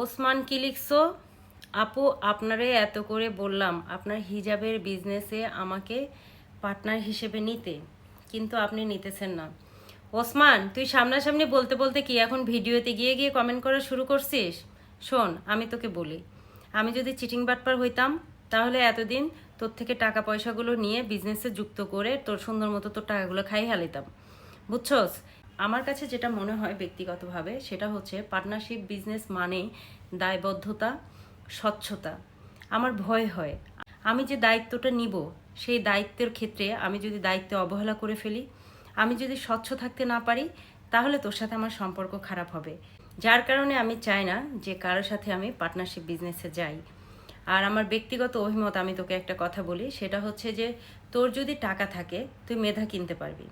ওসমান কি আপু, আপনারে এত করে বললাম, আপনার হিজাবের বিজনেসে আমাকে পার্টনার হিসেবে নিতে, কিন্তু আপনি নিতেছেন না। ওসমান, তুই সামনাসামনি বলতে বলতে কি এখন ভিডিওতে গিয়ে গিয়ে কমেন্ট করা শুরু করছিস? শোন, আমি তোকে বলি, আমি যদি চিটিং বাটপার হইতাম, তাহলে এতদিন তোর থেকে টাকা পয়সাগুলো নিয়ে বিজনেসে যুক্ত করে তোর সুন্দর মতো তোর টাকাগুলো খাই হালিতাম বুঝছস? আমার কাছে যেটা মনে হয় ব্যক্তিগতভাবে, সেটা হচ্ছে পার্টনারশিপ বিজনেস মানে দায়বদ্ধতা, স্বচ্ছতা। আমার ভয় হয়। আমি যে দায়িত্বটা নিব, সেই দায়িত্বের ক্ষেত্রে আমি যদি দায়িত্বে অবহেলা করে ফেলি, আমি যদি স্বচ্ছ থাকতে না পারি, তাহলে তোর সাথে আমার সম্পর্ক খারাপ হবে। যার কারণে আমি চাই না যে কারোর সাথে আমি পার্টনারশিপ বিজনেসে যাই। আর আমার ব্যক্তিগত অভিমত, আমি তোকে একটা কথা বলি, সেটা হচ্ছে যে তোর যদি টাকা থাকে, তুই মেধা কিনতে পারবি।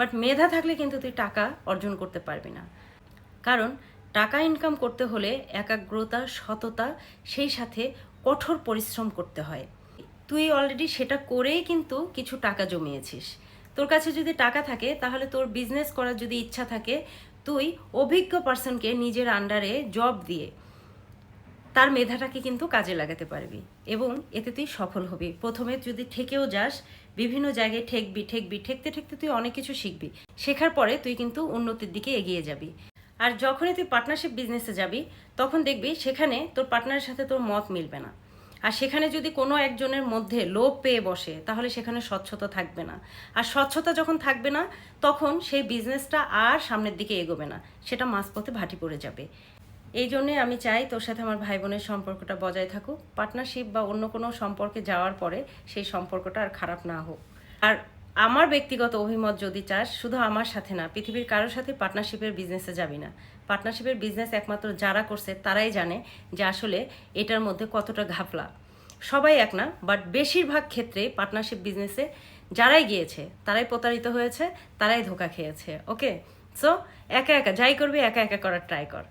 বাট মেধা থাকলে কিন্তু তুই টাকা অর্জন করতে পারবি না। কারণ টাকা ইনকাম করতে হলে একাগ্রতা, সততা, সেই সাথে কঠোর পরিশ্রম করতে হয়। তুই অলরেডি সেটা করেই কিন্তু কিছু টাকা জমিয়েছিস। তোর কাছে যদি টাকা থাকে, তাহলে তোর বিজনেস করার যদি ইচ্ছা থাকে, তুই অভিজ্ঞ পার্সনকে নিজের আন্ডারে জব দিয়ে তার মেধাটাকে কিন্তু কাজে লাগাতে পারবি। এবং এতে তুই সফল হবি। প্রথমে যদি ঠেকেও যাস, বিভিন্ন জায়গায় ঠেকবি ঠেকবি, ঠেকতে ঠেকতে তুই অনেক কিছু শিখবি। শেখার পরে তুই কিন্তু উন্নতির দিকে এগিয়ে যাবি। আর যখনই তুই পার্টনারশিপ বিজনেসে যাবি, তখন দেখবি সেখানে তোর পার্টনারের সাথে তোর মত মিলবে না। আর সেখানে যদি কোনো একজনের মধ্যে লোভ পেয়ে বসে, তাহলে সেখানে স্বচ্ছতা থাকবে না। আর স্বচ্ছতা যখন থাকবে না, তখন সেই বিজনেসটা আর সামনের দিকে এগোবে না। সেটা মাঝপথে ভাটি পড়ে যাবে। এই জন্যে আমি চাই তোর সাথে আমার ভাই বোনের সম্পর্কটা বজায় থাকুক। পার্টনারশিপ বা অন্য কোনো সম্পর্কে যাওয়ার পরে সেই সম্পর্কটা আর খারাপ না হোক। আর আমার ব্যক্তিগত অভিমত যদি চাস, শুধু আমার সাথে না, পৃথিবীর কারোর সাথে পার্টনারশিপের বিজনেসে যাবি না। পার্টনারশিপের বিজনেস একমাত্র যারা করছে, তারাই জানে যে আসলে এটার মধ্যে কতটা ঘাপলা। সবাই এক না বাট বেশিরভাগ ক্ষেত্রে পার্টনারশিপ বিজনেসে যারাই গিয়েছে, তারাই প্রতারিত হয়েছে, তারাই ধোকা খেয়েছে ওকে সো একা একা, যাই করবি, একা একা করার ট্রাই কর।